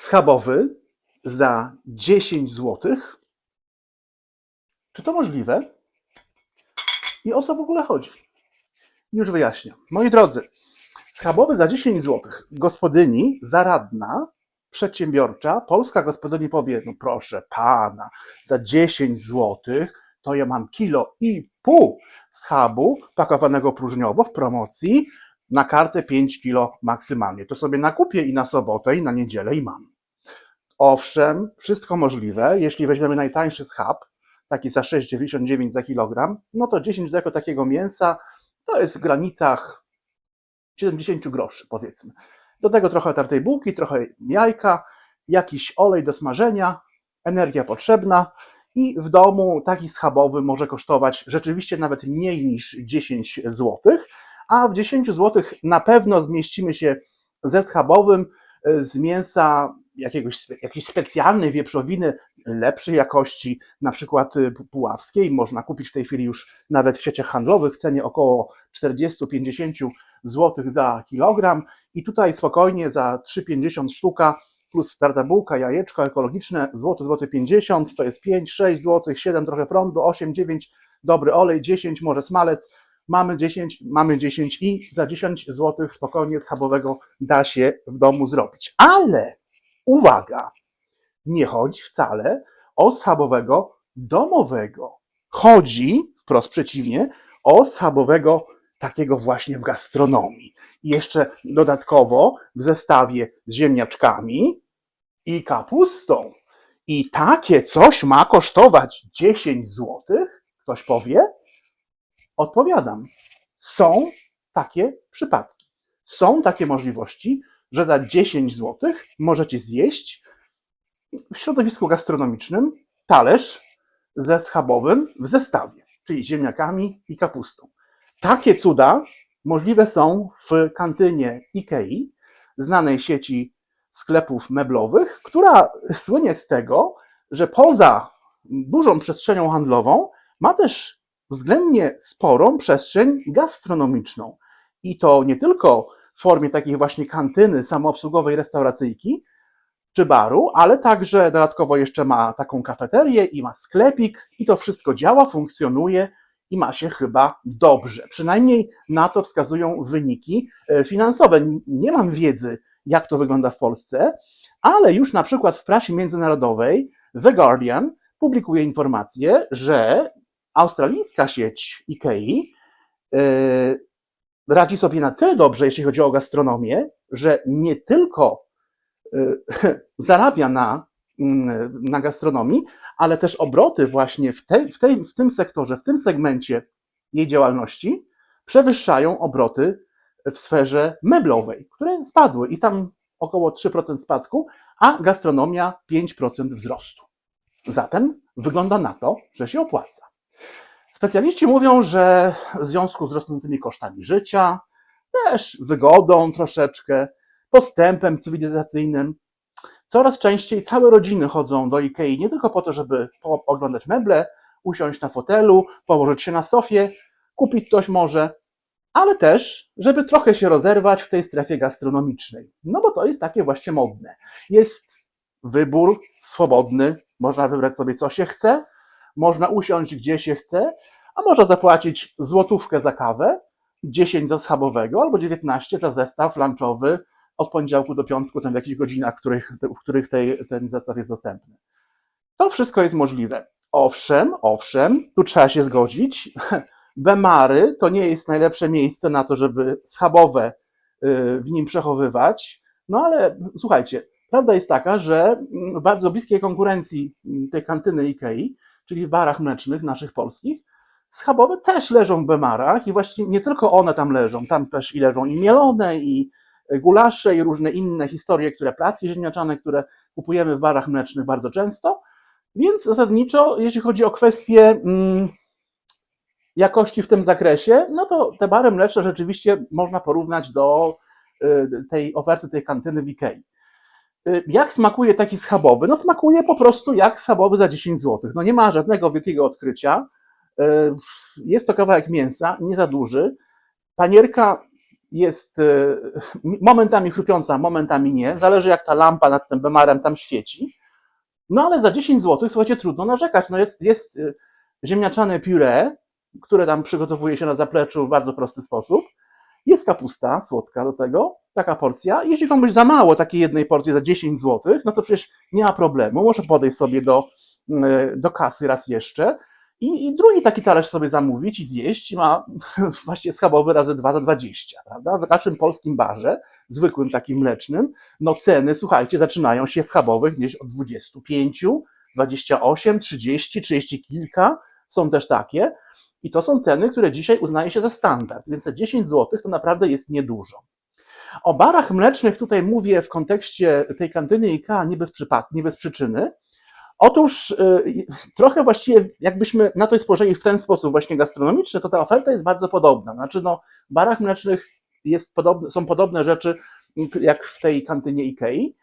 schabowy za 10 zł. Czy to możliwe? I o co w ogóle chodzi? Już wyjaśnię. Moi drodzy, schabowy za 10 zł. Gospodyni, zaradna, przedsiębiorcza, polska gospodyni powie, no proszę pana, za 10 zł to ja mam kilo i pół schabu pakowanego próżniowo w promocji na kartę 5 kilo maksymalnie. To sobie nakupię i na sobotę, i na niedzielę i mam. Owszem, wszystko możliwe. Jeśli weźmiemy najtańszy schab, taki za 6,99 za kilogram, no to 10 deko takiego mięsa to jest w granicach 70 groszy, powiedzmy. Do tego trochę tartej bułki, trochę jajka, jakiś olej do smażenia, energia potrzebna i w domu taki schabowy może kosztować rzeczywiście nawet mniej niż 10 zł, a w 10 zł na pewno zmieścimy się ze schabowym e, z mięsa jakiegoś, jakiejś specjalnej wieprzowiny lepszej jakości, na przykład y, puławskiej. Można kupić w tej chwili już nawet w sieciach handlowych w cenie około 40-50 zł za kilogram i tutaj spokojnie za 3,50 sztuka plus tarta bułka, jajeczko ekologiczne, złoty, złoty 50, to jest 5, 6 zł, 7 trochę prądu, 8, 9, dobry olej, 10 może smalec, mamy 10, mamy 10 i za 10 zł spokojnie schabowego da się w domu zrobić. Ale uwaga, nie chodzi wcale o schabowego domowego. Chodzi, wprost przeciwnie, o schabowego takiego właśnie w gastronomii. I jeszcze dodatkowo w zestawie z ziemniaczkami i kapustą. I takie coś ma kosztować 10 zł? Ktoś powie? Odpowiadam. Są takie przypadki. Są takie możliwości, że za 10 zł możecie zjeść w środowisku gastronomicznym talerz ze schabowym w zestawie, czyli ziemniakami i kapustą. Takie cuda możliwe są w kantynie IKEA, znanej sieci sklepów meblowych, która słynie z tego, że poza dużą przestrzenią handlową ma też względnie sporą przestrzeń gastronomiczną. I to nie tylko w formie takiej właśnie kantyny samoobsługowej restauracyjki czy baru, ale także dodatkowo jeszcze ma taką kafeterię i ma sklepik i to wszystko działa, funkcjonuje i ma się chyba dobrze. Przynajmniej na to wskazują wyniki e, finansowe. Nie mam wiedzy, jak to wygląda w Polsce, ale już na przykład w prasie międzynarodowej The Guardian publikuje informację, że australijska sieć IKEA e, radzi sobie na tyle dobrze, jeśli chodzi o gastronomię, że nie tylko e, zarabia na, mm, na gastronomii, ale też obroty właśnie w, tej, w, tej, w tym sektorze, w tym segmencie jej działalności przewyższają obroty w sferze meblowej, które spadły i tam około 3% spadku, a gastronomia 5% wzrostu. Zatem wygląda na to, że się opłaca. Specjaliści mówią, że w związku z rosnącymi kosztami życia, też wygodą troszeczkę, postępem cywilizacyjnym, coraz częściej całe rodziny chodzą do Ikei nie tylko po to, żeby oglądać meble, usiąść na fotelu, położyć się na sofie, kupić coś może, ale też, żeby trochę się rozerwać w tej strefie gastronomicznej. No bo to jest takie właśnie modne. Jest wybór swobodny, można wybrać sobie co się chce, można usiąść gdzie się chce, a można zapłacić złotówkę za kawę, 10 za schabowego albo 19 za zestaw lunchowy od poniedziałku do piątku, tam w jakichś godzinach, w których, w których tej, ten zestaw jest dostępny. To wszystko jest możliwe. Owszem, owszem, tu trzeba się zgodzić. Bemary to nie jest najlepsze miejsce na to, żeby schabowe y, w nim przechowywać. No ale słuchajcie, prawda jest taka, że mm, w bardzo bliskiej konkurencji mm, tej kantyny Ikei, czyli w barach mlecznych naszych polskich, schabowe też leżą w bemarach i właściwie nie tylko one tam leżą, tam też i leżą i mielone, i gulasze, i różne inne historie, które placki ziemniaczane, które kupujemy w barach mlecznych bardzo często. Więc zasadniczo, jeśli chodzi o kwestie mm, jakości w tym zakresie, no to te bary mleczne rzeczywiście można porównać do y, tej oferty tej kantyny w Ikei. Y, Jak smakuje taki schabowy? No smakuje po prostu jak schabowy za 10 zł. No nie ma żadnego wielkiego odkrycia. Y, Jest to kawałek mięsa, nie za duży. Panierka jest e, momentami chrupiąca, momentami nie. Zależy jak ta lampa nad tym bemarem tam świeci. No ale za 10 zł, słuchajcie, trudno narzekać. No jest, jest ziemniaczane puree, które tam przygotowuje się na zapleczu w bardzo prosty sposób. Jest kapusta słodka do tego, taka porcja. Jeśli komuś za mało takiej jednej porcji za 10 zł, no to przecież nie ma problemu. Może podejść sobie do, e, do kasy raz jeszcze i, i drugi taki talerz sobie zamówić i zjeść ma właśnie schabowy razy 2 za 20, prawda? W naszym polskim barze, zwykłym takim mlecznym, no ceny, słuchajcie, zaczynają się schabowych gdzieś od 25, 28, 30, 30 kilka, są też takie. I to są ceny, które dzisiaj uznaje się za standard, więc te 10 zł to naprawdę jest niedużo. O barach mlecznych tutaj mówię w kontekście tej kantyny IKEA nie bez, przypad- nie bez przyczyny. Otóż y, trochę właściwie, jakbyśmy na to spojrzeli w ten sposób właśnie gastronomiczny, to ta oferta jest bardzo podobna. Znaczy, no, w barach mlecznych jest podobne, są podobne rzeczy jak w tej kantynie IKEA,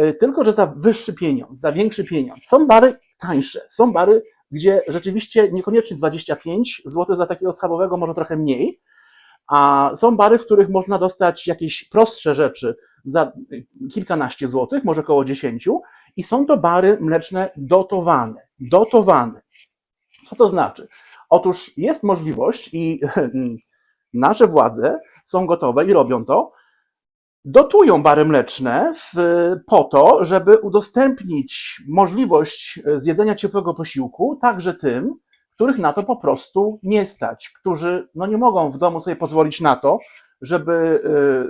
y, tylko że za wyższy pieniądz, za większy pieniądz. Są bary tańsze, są bary, gdzie rzeczywiście niekoniecznie 25 zł za takiego schabowego, może trochę mniej, a są bary, w których można dostać jakieś prostsze rzeczy za kilkanaście złotych, może około 10, i są to bary mleczne dotowane. Dotowane. Co to znaczy? Otóż jest możliwość i nasze władze są gotowe i robią to, dotują bary mleczne w, po to, żeby udostępnić możliwość zjedzenia ciepłego posiłku także tym, których na to po prostu nie stać, którzy no, nie mogą w domu sobie pozwolić na to, żeby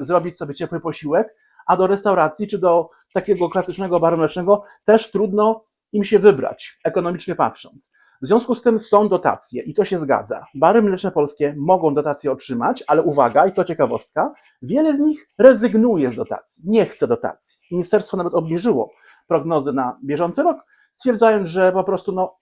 y, zrobić sobie ciepły posiłek, a do restauracji czy do takiego klasycznego baru mlecznego też trudno im się wybrać, ekonomicznie patrząc. W związku z tym są dotacje i to się zgadza. Bary mleczne polskie mogą dotacje otrzymać, ale uwaga, i to ciekawostka, wiele z nich rezygnuje z dotacji, nie chce dotacji. Ministerstwo nawet obniżyło prognozy na bieżący rok, stwierdzając, że po prostu no,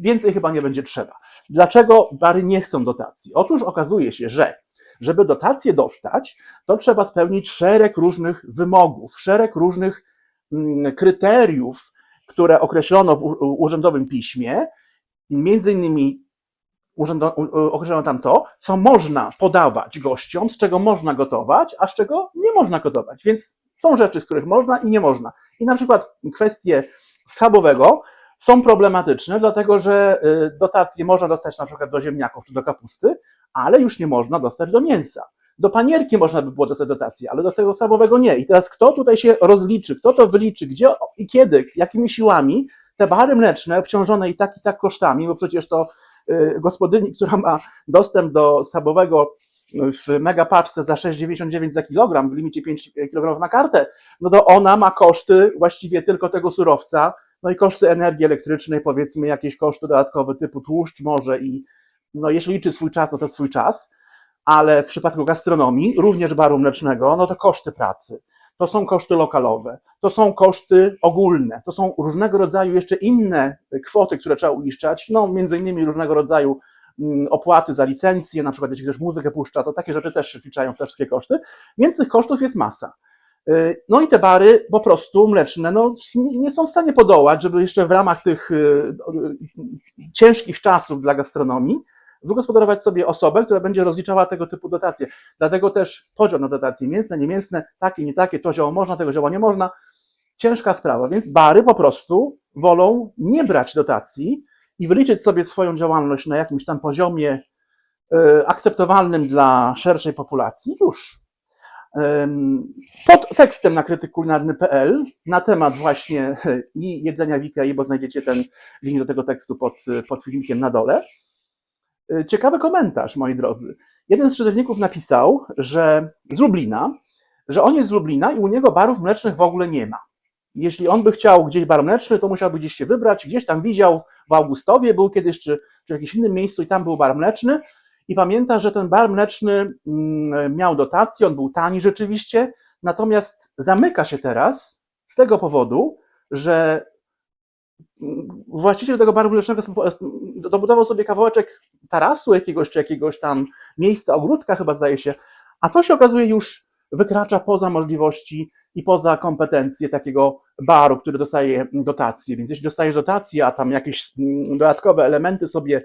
więcej chyba nie będzie trzeba. Dlaczego bary nie chcą dotacji? Otóż okazuje się, że żeby dotacje dostać, to trzeba spełnić szereg różnych wymogów, szereg różnych mm, kryteriów, które określono w urzędowym piśmie. Między innymi określono tam to, co można podawać gościom, z czego można gotować, a z czego nie można gotować. Więc są rzeczy, z których można i nie można. I na przykład kwestie schabowego są problematyczne, dlatego że y, dotacje można dostać na przykład do ziemniaków czy do kapusty, ale już nie można dostać do mięsa. Do panierki można by było dostać dotacje, ale do tego schabowego nie. I teraz kto tutaj się rozliczy, kto to wyliczy, gdzie i kiedy, jakimi siłami te bary mleczne obciążone i tak i tak kosztami, bo przecież to y, gospodyni, która ma dostęp do schabowego w megapaczce za 6,99 za kilogram w limicie 5 kg na kartę, no to ona ma koszty właściwie tylko tego surowca, no i koszty energii elektrycznej, powiedzmy jakieś koszty dodatkowe typu tłuszcz może i no jeśli liczy swój czas, no to swój czas, ale w przypadku gastronomii, również baru mlecznego, no to koszty pracy, to są koszty lokalowe, to są koszty ogólne, to są różnego rodzaju jeszcze inne kwoty, które trzeba uiszczać, no między innymi różnego rodzaju mm, opłaty za licencję, na przykład jeśli ktoś muzykę puszcza, to takie rzeczy też wliczają w te wszystkie koszty, więc tych kosztów jest masa. Y, no i te bary po prostu mleczne no, nie są w stanie podołać, żeby jeszcze w ramach tych y, y, ciężkich czasów dla gastronomii wygospodarować sobie osobę, która będzie rozliczała tego typu dotacje. Dlatego też podział na dotacje mięsne, niemięsne, takie, nie takie, to zioło można, tego zioła nie można. Ciężka sprawa, więc bary po prostu wolą nie brać dotacji i wyliczyć sobie swoją działalność na jakimś tam poziomie akceptowalnym dla szerszej populacji. Już pod tekstem na krytykulinarny.pl na temat właśnie i jedzenia w Ikei, bo znajdziecie ten link do tego tekstu pod, pod filmikiem na dole. E, ciekawy komentarz, moi drodzy. Jeden z czytelników napisał, że z Lublina, że on jest z Lublina i u niego barów mlecznych w ogóle nie ma. Jeśli on by chciał gdzieś bar mleczny, to musiałby gdzieś się wybrać, gdzieś tam widział w Augustowie, był kiedyś, czy, czy w jakimś innym miejscu i tam był bar mleczny, i pamięta, że ten bar mleczny mm, miał dotację, on był tani rzeczywiście, natomiast zamyka się teraz z tego powodu, że właściciel tego baru mlecznego dobudował sobie kawałeczek tarasu jakiegoś, czy jakiegoś tam miejsca, ogródka chyba zdaje się, a to się okazuje już wykracza poza możliwości i poza kompetencje takiego baru, który dostaje dotacje. Więc jeśli dostajesz dotację, a tam jakieś mm, dodatkowe elementy sobie y,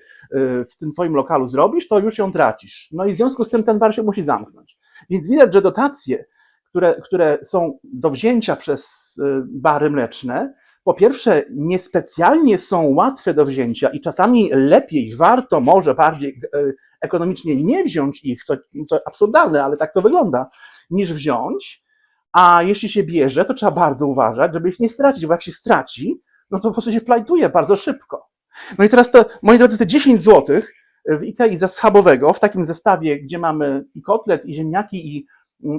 w tym twoim lokalu zrobisz, to już ją tracisz. No i w związku z tym ten bar się musi zamknąć. Więc widać, że dotacje, które, które są do wzięcia przez y, bary mleczne, po pierwsze, niespecjalnie są łatwe do wzięcia i czasami lepiej, warto może bardziej y, ekonomicznie nie wziąć ich, co, co absurdalne, ale tak to wygląda, niż wziąć. A jeśli się bierze, to trzeba bardzo uważać, żeby ich nie stracić, bo jak się straci, no to po prostu się plajtuje bardzo szybko. No i teraz to, moi drodzy, te 10 zł w Ikei ze schabowego, w takim zestawie, gdzie mamy i kotlet, i ziemniaki, i,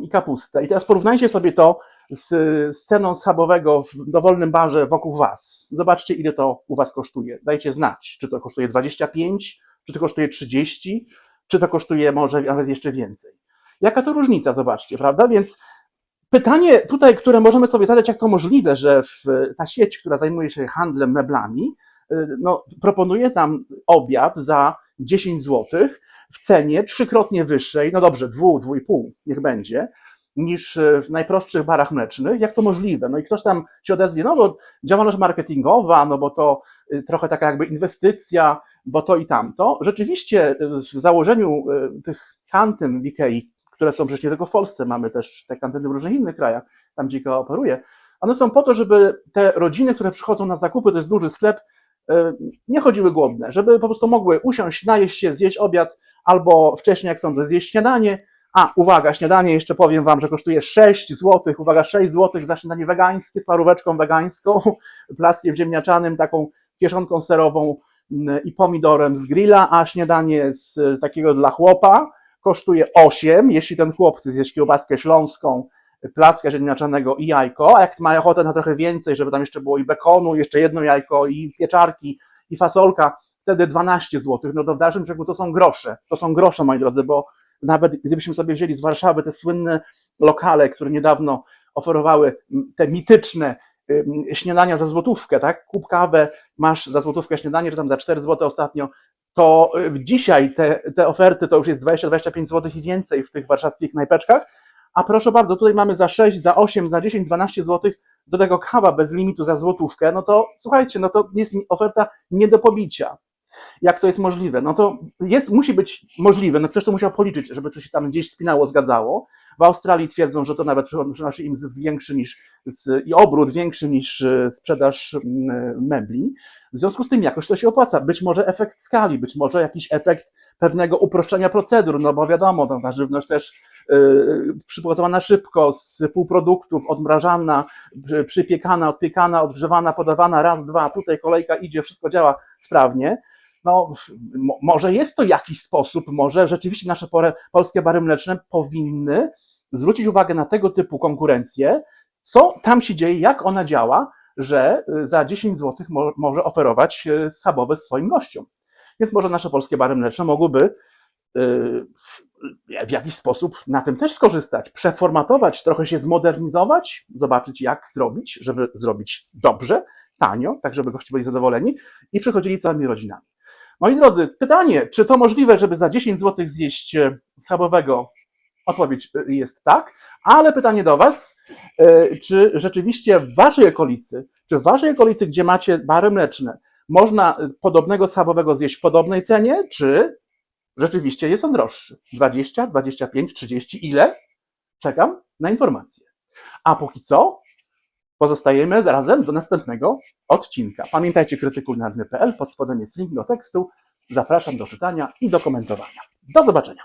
i kapustę. I teraz porównajcie sobie to z, z ceną schabowego w dowolnym barze wokół Was. Zobaczcie, ile to u Was kosztuje. Dajcie znać, czy to kosztuje 25, czy to kosztuje 30, czy to kosztuje może nawet jeszcze więcej. Jaka to różnica, zobaczcie, prawda? Więc pytanie tutaj, które możemy sobie zadać, jak to możliwe, że w, ta sieć, która zajmuje się handlem meblami, y, no, proponuje nam obiad za 10 zł w cenie trzykrotnie wyższej, no dobrze, dwu, dwu i pół, niech będzie, niż w najprostszych barach mlecznych. Jak to możliwe? No i ktoś tam się odezwie, no bo działalność marketingowa, no bo to y, trochę taka jakby inwestycja, bo to i tamto. Rzeczywiście y, w założeniu y, tych kantyn w Ikei, które są przecież nie tylko w Polsce, mamy też te kantyny w różnych innych krajach, tam gdzie IKEA operuje, one są po to, żeby te rodziny, które przychodzą na zakupy, to jest duży sklep, nie chodziły głodne, żeby po prostu mogły usiąść, najeść się, zjeść obiad, albo wcześniej, jak są, zjeść śniadanie. A, uwaga, śniadanie jeszcze powiem Wam, że kosztuje 6 zł, uwaga, 6 zł za śniadanie wegańskie z paróweczką wegańską, plackiem ziemniaczanym, taką kieszonką serową mm, i pomidorem z grilla, a śniadanie z takiego dla chłopa kosztuje 8, jeśli ten chłop chce zjeść kiełbaskę śląską, placka ziemniaczanego i jajko, a jak ma ochotę na trochę więcej, żeby tam jeszcze było i bekonu, jeszcze jedno jajko, i pieczarki, i fasolka, wtedy 12 zł. No to w dalszym ciągu to są grosze. To są grosze, moi drodzy, bo nawet gdybyśmy sobie wzięli z Warszawy te słynne lokale, które niedawno oferowały te mityczne śniadania za złotówkę, tak? Kup kawę, masz za złotówkę śniadanie, czy tam za 4 zł ostatnio, to y, dzisiaj te, te oferty to już jest 20-25 zł i więcej w tych warszawskich knajpeczkach, a proszę bardzo, tutaj mamy za 6, za 8, za 10, 12 zł do tego kawa bez limitu za złotówkę, no to słuchajcie, no to jest oferta nie do pobicia. Jak to jest możliwe? No to jest, musi być możliwe, no ktoś to musiał policzyć, żeby to się tam gdzieś spinało, zgadzało. W Australii twierdzą, że to nawet przynosi im zysk większy niż i obrót większy niż e, sprzedaż mm, mebli. W związku z tym jakoś to się opłaca. Być może efekt skali, być może jakiś efekt pewnego uproszczenia procedur, no bo wiadomo, ta żywność też yy, przygotowana szybko, z półproduktów, odmrażana, przypiekana, odpiekana, odgrzewana, podawana, raz, dwa, tutaj kolejka idzie, wszystko działa sprawnie. No, może jest to jakiś sposób, może rzeczywiście nasze polskie bary mleczne powinny zwrócić uwagę na tego typu konkurencję, co tam się dzieje, jak ona działa, że y, za 10 zł mo może oferować y, schabowe swoim gościom. Więc może nasze polskie bary mleczne mogłyby y, w jakiś sposób na tym też skorzystać, przeformatować, trochę się zmodernizować, zobaczyć jak zrobić, żeby zrobić dobrze, tanio, tak żeby goście byli zadowoleni i przychodzili całymi rodzinami. Moi drodzy, pytanie, czy to możliwe, żeby za 10 zł zjeść e, schabowego? Odpowiedź e, jest tak, ale pytanie do Was, e, czy rzeczywiście w Waszej okolicy, czy w Waszej okolicy, gdzie macie bary mleczne, można podobnego schabowego zjeść w podobnej cenie, czy rzeczywiście jest on droższy? 20, 25, 30, ile? Czekam na informacje. A póki co, pozostajemy zarazem do następnego odcinka. Pamiętajcie krytykulinarny.pl, pod spodem jest link do tekstu. Zapraszam do czytania i do komentowania. Do zobaczenia.